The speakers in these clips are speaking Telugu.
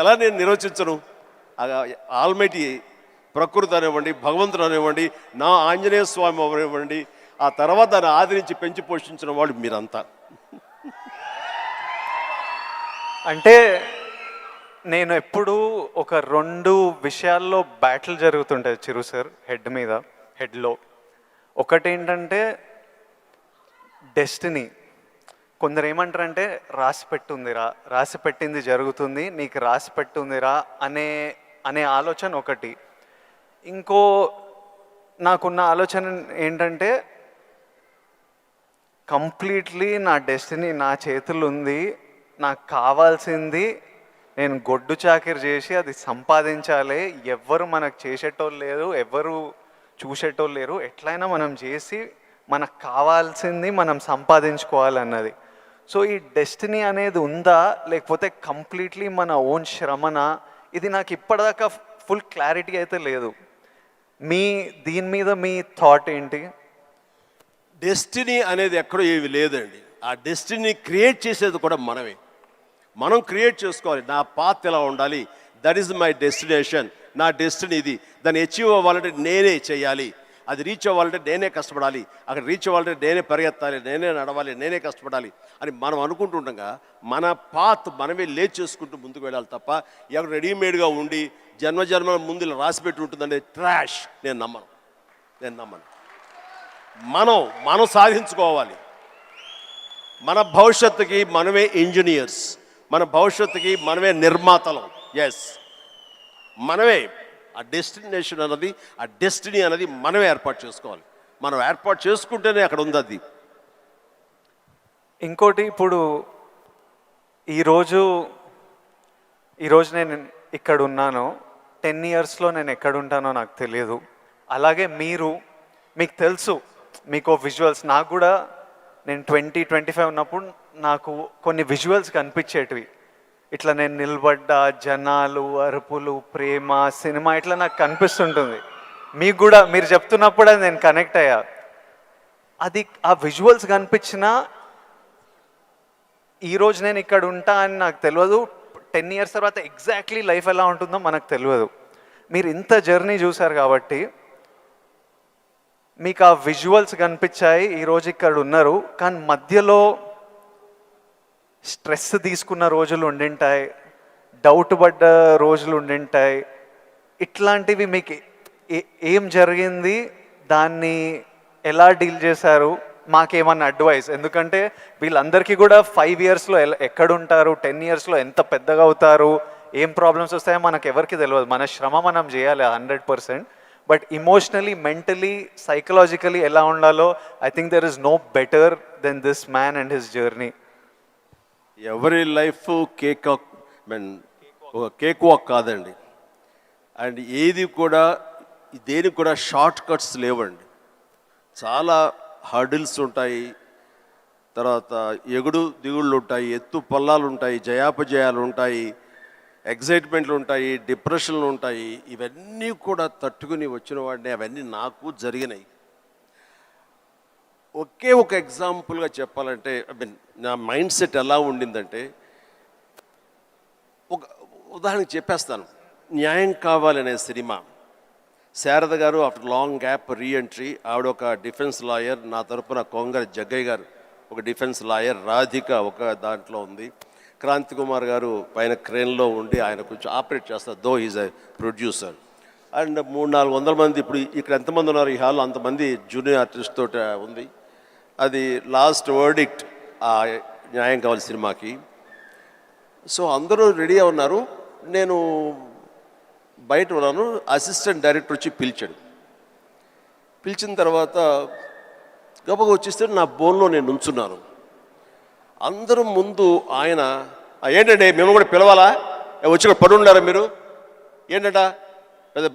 ఎలా నేను నిర్వచించను ఆల్మైటీ ప్రకృతి అనివ్వండి భగవంతుడు అనివ్వండి నా ఆంజనేయ స్వామి అనివ్వండి ఆ తర్వాత దాన్ని ఆదరించి పెంచి పోషించిన వాళ్ళు మీరంతా అంటే నేను ఎప్పుడూ ఒక రెండు విషయాల్లో బ్యాటిల్ జరుగుతుంటాయి చిరు సార్ హెడ్ మీద హెడ్లో ఒకటేంటంటే డెస్టినీ కొందరు ఏమంటారంటే రాసి పెట్టుందిరా రాసి పెట్టింది జరుగుతుంది నీకు రాసి పెట్టుందిరా అనే అనే ఆలోచన ఒకటి ఇంకో నాకున్న ఆలోచన ఏంటంటే కంప్లీట్లీ నా డెస్టినీ నా చేతులు ఉంది నాకు కావాల్సింది నేను గొడ్డు చాకిరి చేసి అది సంపాదించాలి ఎవ్వరు మనకు చేసేటోళ్ళు లేరు ఎవ్వరు చూసేటోళ్ళు లేరు ఎట్లయినా మనం చేసి మనకు కావాల్సింది మనం సంపాదించుకోవాలన్నది సో ఈ డెస్టినీ అనేది ఉందా లేకపోతే కంప్లీట్లీ మన ఓన్ శ్రమణ ఇది నాకు ఇప్పటిదాకా ఫుల్ క్లారిటీ అయితే లేదు మీ దీని మీద మీ థాట్ ఏంటి డెస్టినీ అనేది ఎక్కడో ఏవి లేదండి ఆ డెస్టినీ క్రియేట్ చేసేది కూడా మనమే మనం క్రియేట్ చేసుకోవాలి నా పాత్ర ఎలా ఉండాలి దట్ ఈస్ మై డెస్టినేషన్ నా డెస్టినీ ఇది దాన్ని అచీవ్ అవ్వాలంటే నేనే చేయాలి అది రీచ్ అవ్వాలంటే నేనే కష్టపడాలి అక్కడ రీచ్ అవ్వాలంటే నేనే పరిగెత్తాలి నేనే నడవాలి నేనే కష్టపడాలి అని మనం అనుకుంటుండగా మన పాత్ మనమే లేచేసుకుంటూ ముందుకు వెళ్ళాలి తప్ప ఎవరు రెడీమేడ్గా ఉండి జన్మజన్మ ముందు రాసిపెట్టి ఉంటుందనే ట్రాష్ నేను నమ్మను నేను నమ్మను మనం మనం సాధించుకోవాలి మన భవిష్యత్తుకి మనమే ఇంజనీర్స్ మన భవిష్యత్తుకి మనమే నిర్మాతలం ఎస్ మనమే ఆ డెస్టినేషన్ అన్నది ఆ డెస్టినీ అనేది మనం ఏర్పాటు చేసుకోవాలి మనం ఏర్పాటు చేసుకుంటేనే అక్కడ ఉంది అది ఇంకోటి ఇప్పుడు ఈరోజు ఈరోజు నేను ఇక్కడ ఉన్నాను టెన్ ఇయర్స్లో నేను ఎక్కడుంటానో నాకు తెలియదు అలాగే మీరు మీకు తెలుసు మీకు విజువల్స్ నాకు కూడా నేను ట్వంటీ ట్వంటీ ఫైవ్ ఉన్నప్పుడు నాకు కొన్ని విజువల్స్ కనిపించేటివి ఇట్లా నేను నిలబడ్డ జనాలు అరుపులు ప్రేమ సినిమా ఇట్లా నాకు కనిపిస్తుంటుంది మీకు కూడా మీరు చెప్తున్నప్పుడు నేను కనెక్ట్ అయ్యా అది ఆ విజువల్స్ కనిపించిన ఈరోజు నేను ఇక్కడ ఉంటా అని నాకు తెలియదు టెన్ ఇయర్స్ తర్వాత ఎగ్జాక్ట్లీ లైఫ్ ఎలా ఉంటుందో మనకు తెలియదు మీరు ఇంత జర్నీ చూశారు కాబట్టి మీకు ఆ విజువల్స్ కనిపించాయి ఈరోజు ఇక్కడ ఉన్నారు కానీ మధ్యలో స్ట్రెస్ తీసుకున్న రోజులు ఉండింటాయి డౌట్ పడ్డ రోజులు ఉండింటాయి ఇట్లాంటివి మీకు ఏం జరిగింది దాన్ని ఎలా డీల్ చేశారు మాకేమన్నా అడ్వైస్ ఎందుకంటే వీళ్ళందరికీ కూడా ఫైవ్ ఇయర్స్లో ఎలా ఎక్కడుంటారు టెన్ ఇయర్స్లో ఎంత పెద్దగా అవుతారు ఏం ప్రాబ్లమ్స్ వస్తాయో మనకు ఎవరికి తెలియదు మన శ్రమ మనం చేయాలి hundred percent but emotionally mentally psychologically ఎలా ఉండాలో I think there is no better than this man and his journey ఎవరి life cake mean cake walk కాదండి అండ్ ఏది కూడా దేనికి కూడా షార్ట్ కట్స్ లేవండి చాలా హర్డిల్స్ ఉంటాయి తర్వాత ఎగుడు దిగుళ్ళు ఉంటాయి ఎత్తు పల్లాలు ఉంటాయి జయాపజయాలు ఉంటాయి ఎగ్జైట్మెంట్లు ఉంటాయి డిప్రెషన్లు ఉంటాయి ఇవన్నీ కూడా తట్టుకుని వచ్చిన వాడిని అవన్నీ నాకు జరిగినాయి ఒకే ఒక ఎగ్జాంపుల్గా చెప్పాలంటే ఐ మీన్ నా మైండ్ సెట్ ఎలా ఉండిందంటే ఒక ఉదాహరణకు చెప్పేస్తాను న్యాయం కావాలనే సినిమా శారద గారు ఆఫ్టర్ లాంగ్ గ్యాప్ రీఎంట్రీ ఆవిడ ఒక డిఫెన్స్ లాయర్ నా తరపున కొంగర జగ్గయ్య గారు ఒక డిఫెన్స్ లాయర్ రాధిక ఒక దాంట్లో ఉంది క్రాంతి కుమార్ గారు పైన క్రేన్లో ఉండి ఆయన కొంచెం ఆపరేట్ చేస్తారు though is a producer and మూడు నాలుగు వందల మంది ఇప్పుడు ఇక్కడ ఎంతమంది ఉన్నారు ఈ హాల్లో అంతమంది జూనియర్ ఆర్టిస్ట్ తోటి ఉంది అది లాస్ట్ వర్డిక్ట్ ఆ న్యాయం కావాలి సినిమాకి సో అందరూ రెడీ ఉన్నారు నేను బయట ఉన్నాను అసిస్టెంట్ డైరెక్టర్ వచ్చి పిలిచాడు పిలిచిన తర్వాత గబగా వచ్చేస్తే నా బోన్లో నేను ఉంచున్నాను అందరూ ముందు ఆయన ఏంటండి మేము కూడా పిలవాలా వచ్చి కూడా పడి ఉండారా మీరు ఏంటంటే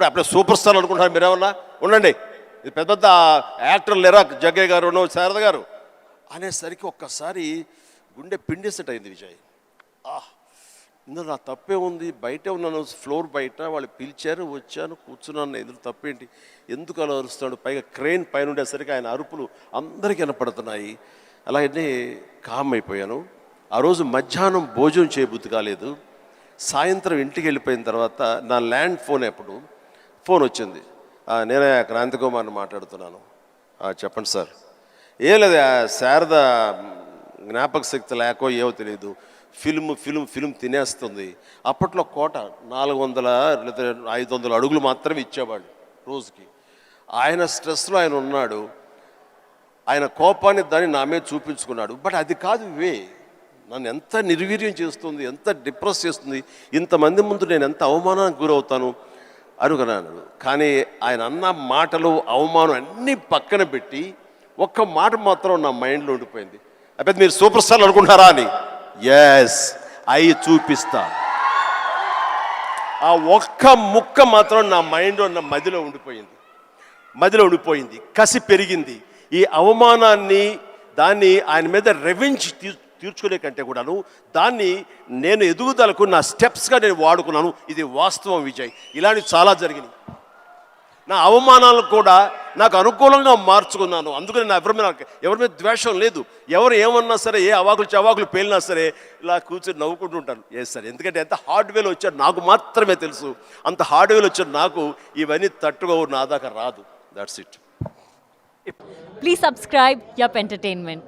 అప్పుడే సూపర్ స్టార్ అనుకుంటున్నారు మీరేమన్నా ఉండండి పెద్ద పెద్ద యాక్టర్లు లేరా జగ్గయ్య గారు శారద గారు అనేసరికి ఒక్కసారి గుండె సెట్ అయింది విజయ్ ఇందులో నా తప్పే ఉంది బయటే ఉన్నాను ఫ్లోర్ బయట వాళ్ళు పిలిచారు వచ్చాను కూర్చున్నాను ఇందులో తప్పేంటి ఎందుకు అలా అరుస్తున్నాడు పైగా క్రెయిన్ పైన ఉండేసరికి ఆయన అరుపులు అందరికీ వినపడుతున్నాయి అలాగనే కామ్ అయిపోయాను ఆ రోజు మధ్యాహ్నం భోజనం చేయబుద్ధి కాలేదు సాయంత్రం ఇంటికి వెళ్ళిపోయిన తర్వాత నా ల్యాండ్ ఫోన్ అప్పుడు ఫోన్ వచ్చింది నేనే కుమార్ని మాట్లాడుతున్నాను చెప్పండి సార్ ఏం లేదు శారద జ్ఞాపక శక్తి లేకో ఏవో తెలియదు ఫిల్మ్ ఫిల్మ్ ఫిల్మ్ తినేస్తుంది అప్పట్లో కోట నాలుగు వందల లేదా ఐదు వందల అడుగులు మాత్రమే ఇచ్చేవాళ్ళు రోజుకి ఆయన స్ట్రెస్లో ఆయన ఉన్నాడు ఆయన కోపాన్ని దాన్ని నా మీద చూపించుకున్నాడు బట్ అది కాదు వే నన్ను ఎంత నిర్వీర్యం చేస్తుంది ఎంత డిప్రెస్ చేస్తుంది ఇంతమంది ముందు నేను ఎంత అవమానానికి గురవుతాను అరుగనాను కానీ ఆయన అన్న మాటలు అవమానం అన్నీ పక్కన పెట్టి ఒక్క మాట మాత్రం నా మైండ్లో ఉండిపోయింది అప్పుడు మీరు సూపర్ స్టార్ అనుకుంటారా అని ఎస్ అయి చూపిస్తా ఆ ఒక్క ముక్క మాత్రం నా మైండ్లో నా మదిలో ఉండిపోయింది మదిలో ఉండిపోయింది కసి పెరిగింది ఈ అవమానాన్ని దాన్ని ఆయన మీద రెవెంజ్ తీర్చుకునే కంటే కూడాను దాన్ని నేను ఎదుగుదలకు నా స్టెప్స్గా నేను వాడుకున్నాను ఇది వాస్తవం విజయ్ ఇలాంటివి చాలా జరిగినాయి నా అవమానాలను కూడా నాకు అనుకూలంగా మార్చుకున్నాను అందుకని నా ఎవరి మీద ఎవరి మీద ద్వేషం లేదు ఎవరు ఏమన్నా సరే ఏ అవాకులు చవాకులు పేలినా సరే ఇలా కూర్చొని ఉంటాను ఏ సార్ ఎందుకంటే ఎంత హార్డ్వేలో వచ్చారు నాకు మాత్రమే తెలుసు అంత హార్డ్వేలో వచ్చారు నాకు ఇవన్నీ తట్టుకోవు నా దాకా రాదు that's it please subscribe yup entertainment